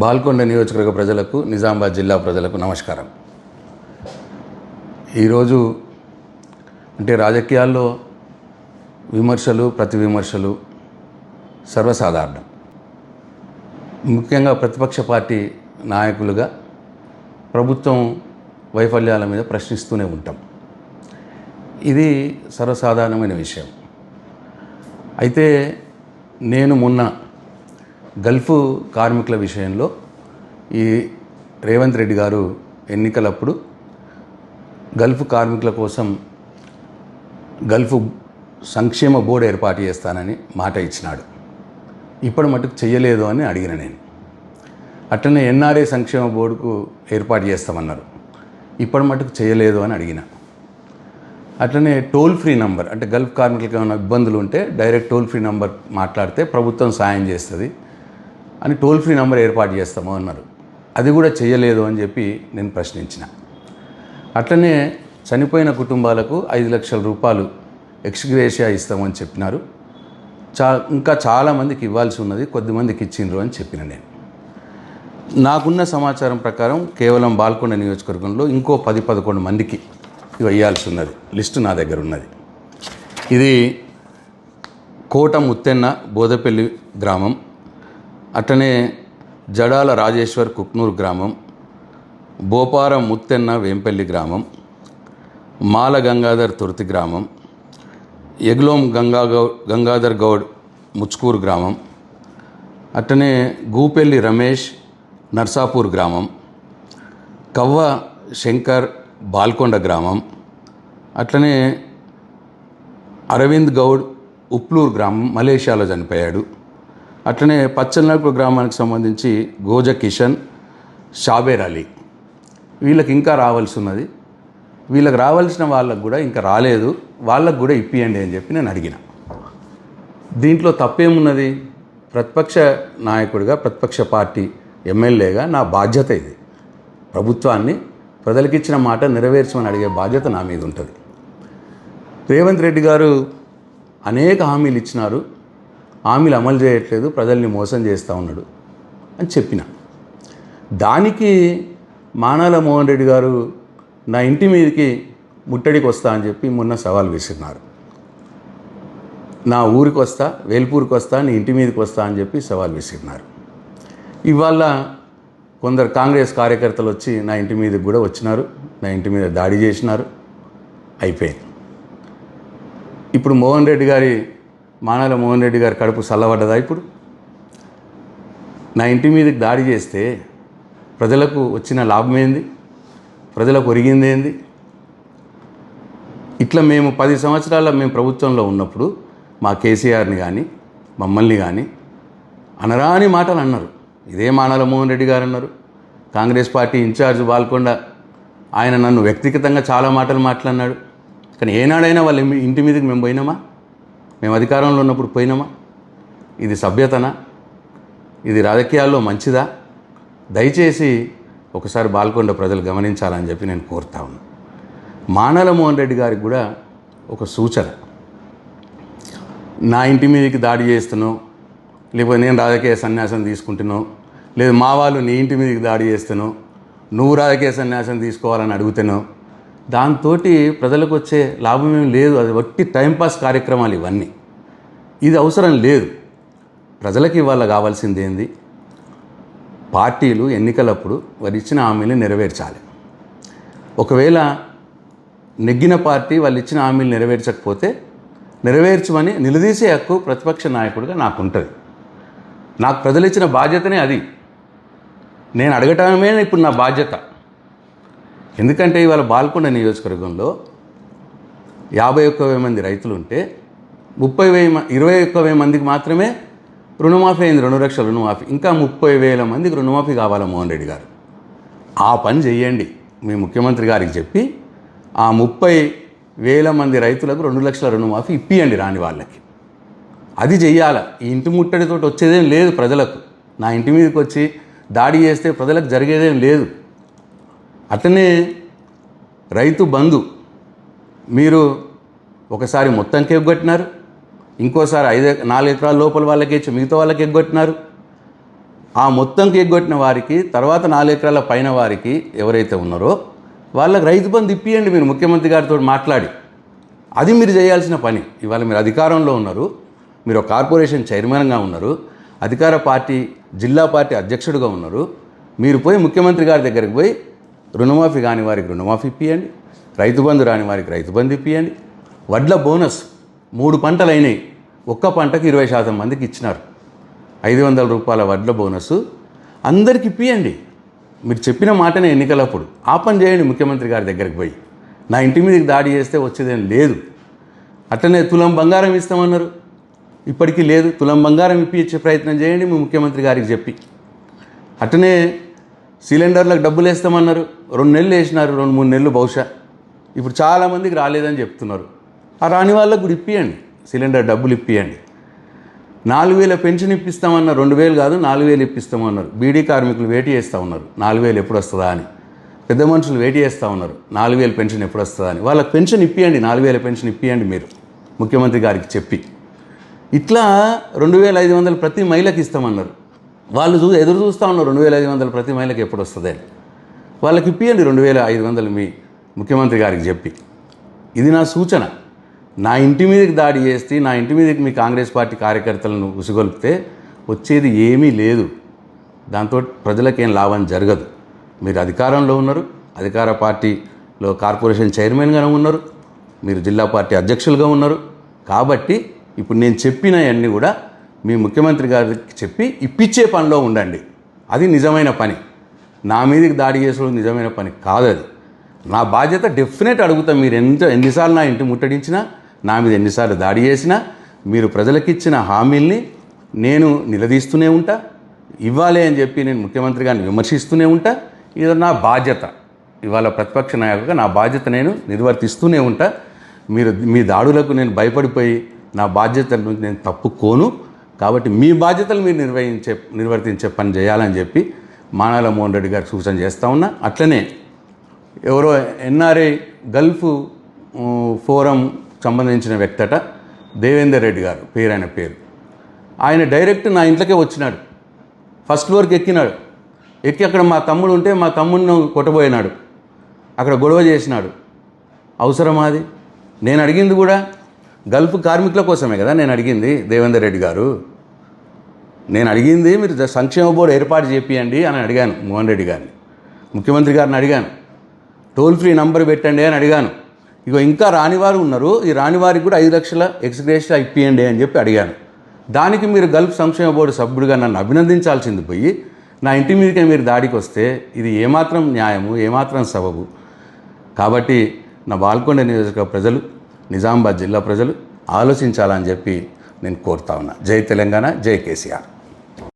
బాల్కొండ నియోజకవర్గ ప్రజలకు నిజామాబాద్ జిల్లా ప్రజలకు నమస్కారం. ఈరోజు అంటే రాజకీయాల్లో విమర్శలు ప్రతి విమర్శలు సర్వసాధారణం. ముఖ్యంగా ప్రతిపక్ష పార్టీ నాయకులుగా ప్రభుత్వం వైఫల్యాల మీద ప్రశ్నిస్తూనే ఉంటాం. ఇది సర్వసాధారణమైన విషయం. అయితే నేను మొన్న గల్ఫ్ కార్మికుల విషయంలో ఈ రేవంత్ రెడ్డి గారు ఎన్నికలప్పుడు గల్ఫ్ కార్మికుల కోసం గల్ఫ్ సంక్షేమ బోర్డు ఏర్పాటు చేస్తానని మాట ఇచ్చినాడు. ఇప్పటి మటుకు చెయ్యలేదు అని అడిగిన నేను. అట్లనే ఎన్ఆర్ఏ సంక్షేమ బోర్డుకు ఏర్పాటు చేస్తామన్నారు. ఇప్పటి మటుకు చేయలేదు అని అడిగిన. అట్లనే టోల్ ఫ్రీ నంబర్ అంటే గల్ఫ్ కార్మికులకు ఏమైనా ఇబ్బందులు ఉంటే డైరెక్ట్ టోల్ ఫ్రీ నంబర్ మాట్లాడితే ప్రభుత్వం సాయం చేస్తుంది. అని టోల్ ఫ్రీ నెంబర్ ఏర్పాటు చేస్తాము అన్నారు. అది కూడా చేయలేదు అని చెప్పి నేను ప్రశ్నించిన. అట్లనే చనిపోయిన కుటుంబాలకు ఐదు లక్షల రూపాయలు ఎక్స్గ్రేషియా ఇస్తామని చెప్పినారు. చా ఇంకా చాలామందికి ఇవ్వాల్సి ఉన్నది కొద్దిమందికి ఇచ్చిండ్రు అని చెప్పిన నేను. నాకున్న సమాచారం ప్రకారం కేవలం బాల్కొండ నియోజకవర్గంలో ఇంకో పది పదకొండు మందికి ఇవి ఉన్నది. లిస్టు నా దగ్గర ఉన్నది. ఇది కోట ముత్తెన్న బోదపల్లి గ్రామం. అట్లనే జడాల రాజేశ్వర్ కుక్నూరు గ్రామం బోపారం ముత్తెన్న వేంపల్లి గ్రామం మాల గంగాధర్ తుర్తి గ్రామం ఎగ్లోం గంగాగౌ గంగాధర్ గౌడ్ ముచ్కూరు గ్రామం అట్టనే గూపెల్లి రమేష్ నర్సాపూర్ గ్రామం కవ్వ శంకర్ బాల్కొండ గ్రామం అట్లనే అరవింద్ గౌడ్ ఉప్లూరు గ్రామం మలేషియాలో చనిపోయాడు. అట్లనే పచ్చనల్పు గ్రామానికి సంబంధించి గోజ కిషన్ షాబేర్ అలీ. వీళ్ళకి ఇంకా రావాల్సి ఉన్నది వీళ్ళకి రావాల్సిన వాళ్ళకు కూడా ఇంకా రాలేదు. వాళ్ళకు కూడా ఇప్పియండి అని చెప్పి నేను అడిగిన. దీంట్లో తప్పేమున్నది? ప్రతిపక్ష నాయకుడిగా ప్రతిపక్ష పార్టీ ఎమ్మెల్యేగా నా బాధ్యత ఇది. ప్రభుత్వాన్ని ప్రజలకిచ్చిన మాట నెరవేర్చమని అడిగే బాధ్యత నా మీద ఉంటుంది. రేవంత్ రెడ్డి గారు అనేక హామీలు ఇచ్చినారు. హామీలు అమలు చేయట్లేదు ప్రజల్ని మోసం చేస్తూ ఉన్నాడు అని చెప్పిన. దానికి మానాల మోహన్ రెడ్డి గారు నా ఇంటి మీదకి ముట్టడికి వస్తా అని చెప్పి మొన్న సవాల్ విసిరినారు. నా ఊరికి వస్తా వేల్పూరికి వస్తా నీ ఇంటి మీదకి వస్తా అని చెప్పి సవాల్ విసిరినారు. ఇవాళ కొందరు కాంగ్రెస్ కార్యకర్తలు వచ్చి నా ఇంటి మీదకి కూడా వచ్చినారు నా ఇంటి మీద దాడి చేసినారు అయిపోయింది. ఇప్పుడు మోహన్ రెడ్డి గారి మానాల మోహన్ రెడ్డి గారి కడుపు చల్లబడ్డదా ఇప్పుడు? నా ఇంటి మీదకి దాడి చేస్తే ప్రజలకు వచ్చిన లాభం ఏంది ప్రజలకు ఒరిగింది ఏంది ఇట్లా మేము పది సంవత్సరాల మేము ప్రభుత్వంలో ఉన్నప్పుడు మా కేసీఆర్ని కానీ మమ్మల్ని కానీ అనరాని మాటలు అన్నారు. ఇదే మానాల మోహన్ రెడ్డి గారు అన్నారు. కాంగ్రెస్ పార్టీ ఇన్ఛార్జ్ బాల్కొండ ఆయన నన్ను వ్యక్తిగతంగా చాలా మాటలు మాట్లాడినాడు. కానీ ఏనాడైనా వాళ్ళ ఇంటి మీదకి మేము పోయినామా? మేము అధికారంలో ఉన్నప్పుడు పోయినామా? ఇది సభ్యతనా? ఇది రాజకీయాల్లో మంచిదా? దయచేసి ఒకసారి బాల్కొండ ప్రజలు గమనించాలని చెప్పి నేను కోరుతా ఉన్నాను మానల మోహన్ రెడ్డి గారికి కూడా ఒక సూచన. నా ఇంటి మీదకి దాడి చేస్తున్నావు లేకపోతే నేను రాజకీయ సన్యాసం తీసుకుంటున్నావు లేదు మా వాళ్ళు నీ ఇంటి మీదకి దాడి చేస్తున్నావు నువ్వు రాజకీయ సన్యాసం తీసుకోవాలని అడుగుతున్నావు దాంతో ప్రజలకు వచ్చే లాభం ఏం లేదు. అది వట్టి టైంపాస్ కార్యక్రమాలు ఇవన్నీ. ఇది అవసరం లేదు. ప్రజలకి ఇవాళ కావాల్సింది ఏంది? పార్టీలు ఎన్నికలప్పుడు వారు ఇచ్చిన హామీలు నెరవేర్చాలి. ఒకవేళ నెగ్గిన పార్టీ వాళ్ళు ఇచ్చిన హామీలు నెరవేర్చకపోతే నెరవేర్చమని నిలదీసే హక్కు ప్రతిపక్ష నాయకుడిగా నాకు ఉంటుంది నాకు ప్రజలు ఇచ్చిన బాధ్యతనే అది. నేను అడగటమే ఇప్పుడు నా బాధ్యత. ఎందుకంటే ఇవాళ బాల్కొండ నియోజకవర్గంలో యాభై ఒక్క వెయ్యి మంది రైతులు ఉంటే ముప్పై వెయ్యి ఇరవై ఒక్క వెయ్యి మందికి మాత్రమే రుణమాఫీ అయింది రెండు లక్షల రుణమాఫీ. ఇంకా ముప్పై వేల మందికి రుణమాఫీ కావాలా మోహన్ రెడ్డి గారు? ఆ పని చేయండి మీ ముఖ్యమంత్రి గారికి చెప్పి ఆ ముప్పై వేల మంది రైతులకు రెండు లక్షల రుణమాఫీ ఇప్పియండి రాని వాళ్ళకి. అది చెయ్యాల? ఈ ఇంటి ముట్టడితోటి వచ్చేదేం లేదు ప్రజలకు. నా ఇంటి మీదకి వచ్చి దాడి చేస్తే ప్రజలకు జరిగేదేం లేదు. అతనే రైతు బంధు. మీరు ఒకసారి మొత్తంకి ఎగ్గొట్టినారు ఇంకోసారి ఐదు నాలుగు ఎకరాల లోపల వాళ్ళకి ఇచ్చి మిగతా వాళ్ళకి ఎగ్గొట్టినారు ఆ మొత్తంకి ఎగ్గొట్టిన వారికి తర్వాత నాలుగు ఎకరాల పైన వారికి ఎవరైతే ఉన్నారో వాళ్ళకి రైతు బంధు ఇప్పియండి మీరు ముఖ్యమంత్రి గారితో మాట్లాడి. అది మీరు చేయాల్సిన పని. ఇవాళ మీరు అధికారంలో ఉన్నారు మీరు ఒక కార్పొరేషన్ చైర్మన్గా ఉన్నారు అధికార పార్టీ జిల్లా పార్టీ అధ్యక్షుడిగా ఉన్నారు. మీరు పోయి ముఖ్యమంత్రి గారి దగ్గరికి పోయి రుణమాఫీ కాని వారికి రుణమాఫీ ఇప్పియండి. రైతు బంధు రాని వారికి రైతు బంధు ఇప్పియండి. వడ్ల బోనస్ మూడు పంటలు అయినాయి ఒక్క పంటకు ఇరవై శాతం మందికి ఇచ్చినారు. ఐదు వందల రూపాయల వడ్ల బోనస్ అందరికి ఇప్పియండి. మీరు చెప్పిన మాటనే ఎన్నికలప్పుడు ఆ పని చేయండి ముఖ్యమంత్రి గారి దగ్గరికి పోయి. నా ఇంటి మీదకి దాడి చేస్తే వచ్చేదేం లేదు. అట్లనే తులం బంగారం ఇస్తామన్నారు. ఇప్పటికీ లేదు. తులం బంగారం ఇప్పించే ప్రయత్నం చేయండి మీ ముఖ్యమంత్రి గారికి చెప్పి. అట్లనే సిలిండర్లకు డబ్బులు వేస్తామన్నారు. రెండు నెలలు వేసినారు రెండు మూడు నెలలు బహుశా. ఇప్పుడు చాలామందికి రాలేదని చెప్తున్నారు. ఆ రాని వాళ్ళకు కూడా ఇప్పియండి. సిలిండర్ డబ్బులు ఇప్పియండి. నాలుగు వేల పెన్షన్ ఇప్పిస్తామన్నారు. రెండు వేలు కాదు నాలుగు వేలు ఇప్పిస్తామన్నారు. బీడీ కార్మికులు వేటి చేస్తూ ఉన్నారు. నాలుగు వేలు ఎప్పుడు వస్తుందా అని. పెద్ద మనుషులు వేటి చేస్తూ ఉన్నారు. నాలుగు వేలు పెన్షన్ ఎప్పుడు వస్తుందా అని. వాళ్ళకి పెన్షన్ ఇప్పియండి. నాలుగు వేల పెన్షన్ ఇప్పియండి మీరు. ముఖ్యమంత్రి గారికి చెప్పి. ఇట్లా రెండు వేల ఐదు వందలు ప్రతి మహిళకి ఇస్తామన్నారు. వాళ్ళు చూ ఎదురు చూస్తూ ఉన్నారు. రెండు వేల ఐదు వందలు ప్రతి మహిళకి ఎప్పుడు వస్తుంది? అని వాళ్ళకి ఇప్పియండి రెండు వేల ఐదు వందలు మీ ముఖ్యమంత్రి గారికి చెప్పి. ఇది నా సూచన. నా ఇంటి మీదకి దాడి చేస్తే నా ఇంటి మీదకి మీ కాంగ్రెస్ పార్టీ కార్యకర్తలను ఉసిగొలిపితే వచ్చేది ఏమీ లేదు. దాంతో ప్రజలకేం లాభం జరగదు. మీరు అధికారంలో ఉన్నారు. అధికార పార్టీలో కార్పొరేషన్ చైర్మన్గానే ఉన్నారు. మీరు జిల్లా పార్టీ అధ్యక్షులుగా ఉన్నారు. కాబట్టి ఇప్పుడు నేను చెప్పినవన్నీ కూడా మీ ముఖ్యమంత్రి గారికి చెప్పి ఇప్పించే పనిలో ఉండండి. అది నిజమైన పని. నా మీదకి దాడి చేసుడు నిజమైన పని కాదు అది. నా బాధ్యత డెఫినెట్ అడుగుతా మీరు ఎంత ఎన్నిసార్లు నా ఇంటి ముట్టడించినా నా మీద ఎన్నిసార్లు దాడి చేసినా మీరు ప్రజలకు ఇచ్చిన హామీల్ని నేను నిలదీస్తూనే ఉంటా. ఇవ్వాలి అని చెప్పి నేను ముఖ్యమంత్రి గారిని విమర్శిస్తూనే ఉంటా. ఇది నా బాధ్యత. ఇవాళ ప్రతిపక్ష నాయకుగా నా బాధ్యత నేను నిర్వర్తిస్తూనే ఉంటా. మీరు మీ దాడులకు నేను భయపడిపోయి నా బాధ్యత నుంచి నేను తప్పుకోను. కాబట్టి మీ బాధ్యతలు మీరు నిర్వహించే నిర్వర్తించే పని చేయాలని చెప్పి మానాల మోహన్ రెడ్డి గారు సూచన చేస్తూ ఉన్నా. అట్లనే ఎవరో ఎన్ఆర్ఐ గల్ఫ్ ఫోరం సంబంధించిన వ్యక్తట దేవేందర్ రెడ్డి గారు పేరు ఆయన పేరు. ఆయన డైరెక్ట్ నా ఇంట్లోకే వచ్చినాడు. ఫస్ట్ ఫ్లోర్కి ఎక్కినాడు. ఎక్కి అక్కడ మా తమ్ముడు ఉంటే మా తమ్ముడిని కొట్టబోయినాడు. అక్కడ గొడవ చేసినాడు. అవసరమా అది? నేను అడిగింది కూడా గల్ఫ్ కార్మికుల కోసమే కదా నేను అడిగింది దేవేందర్ రెడ్డి గారు. నేను అడిగింది మీరు సంక్షేమ బోర్డు ఏర్పాటు చేపియండి అని అడిగాను మోహన్ రెడ్డి గారిని. ముఖ్యమంత్రి గారిని అడిగాను. టోల్ ఫ్రీ నంబర్ పెట్టండి అని అడిగాను. ఇగో ఇంకా రానివారు ఉన్నారు. ఈ రానివారికి కూడా ఐదు లక్షల ఎక్స్గ్రేషన్ ఇప్పియండి అని చెప్పి అడిగాను. దానికి మీరు గల్ఫ్ సంక్షేమ బోర్డు సభ్యుడిగా నన్ను అభినందించాల్సింది పోయి నా ఇంటి మీదకే మీరు దాడికి వస్తే ఇది ఏమాత్రం న్యాయము ఏమాత్రం సబబు. కాబట్టి నా బాల్కొండ నియోజక ప్రజలు నిజామాబాద్ జిల్లా ప్రజలు ఆలోచించాలని చెప్పి నేను కోరుతా ఉన్నా. జై తెలంగాణ జై కేసీఆర్.